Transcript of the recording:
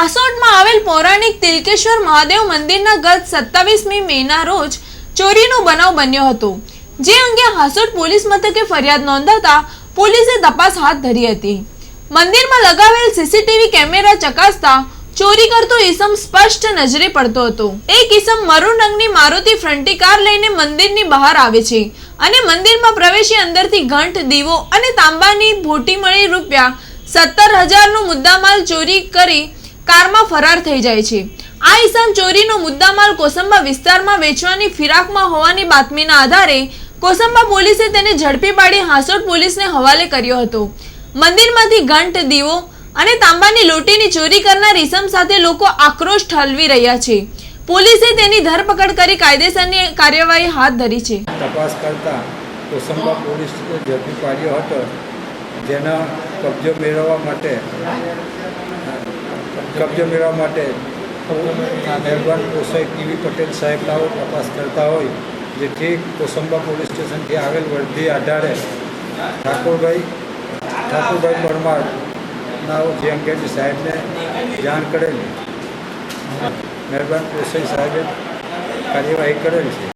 હાસોટમાં આવેલ પૌરાણિક તિલકેશ્વર મહાદેવ મંદિરના ગત સત્તાવીસમી મેના રોજ ચોરીનો બનાવ બન્યો હતો. જે અંગે હાસોટ પોલીસ મથકે ફરિયાદ નોંધાતા પોલીસે તપાસ હાથ ધરી હતી. મંદિરમાં લગાવેલ સીસીટીવી કેમેરા ચકાસતા ચોરી કરતો ઈસમ સ્પષ્ટ નજરે પડતો હતો. એક ઈસમ મરૂન રંગની મારુતિ ફ્રન્ટી કાર લઈને મંદિરની બહાર આવે છે અને મંદિરમાં પ્રવેશી અંદરથી ઘંટ, દીવો અને તાંબાની ભોટી મળી રૂપિયા સત્તર હજારનો મુદ્દામાલ ચોરી કરી કારમાં ફરાર થઈ જાય છે. આ ઈસમ ચોરીનો મુદ્દામાલ કોસંબા વિસ્તારમાં વેચવાની ફિરાકમાં હોવાની બાતમીના આધારે કોસંબા પોલીસે તેને ઝડપી પાડી હાંસોટ પોલીસને હવાલે કર્યો હતો. મંદિરમાંથી ઘંટ, દીવો અને તાંબાની લોટીની ચોરી કરનાર ઈસમ સાથે લોકો આક્રોશ ઠલવી રહ્યા છે. પોલીસે તેની ધરપકડ કરી કાયદેસરની કાર્યવાહી હાથ ધરી છે. તપાસ કરતા કોસંબા પોલીસ ઝડપી પાડ્યો હતો. જેના કબજો મેળવવા માટે કબજો મેળવવા માટે મહેરબાન કોસાઈ ટીવી પટેલ સાહેબ લાવો તપાસ કરતા હોય, જેથી કોસંબા પોલીસ સ્ટેશનથી આવેલ વર્ધી આધારે ઠાકોરભાઈ ઠાકોરભાઈ પરમાર ના જે અંગેની સાહેબને જાણ કરેલી. મહેરબાન કોસાઈ સાહેબે કાર્યવાહી કરેલ છે.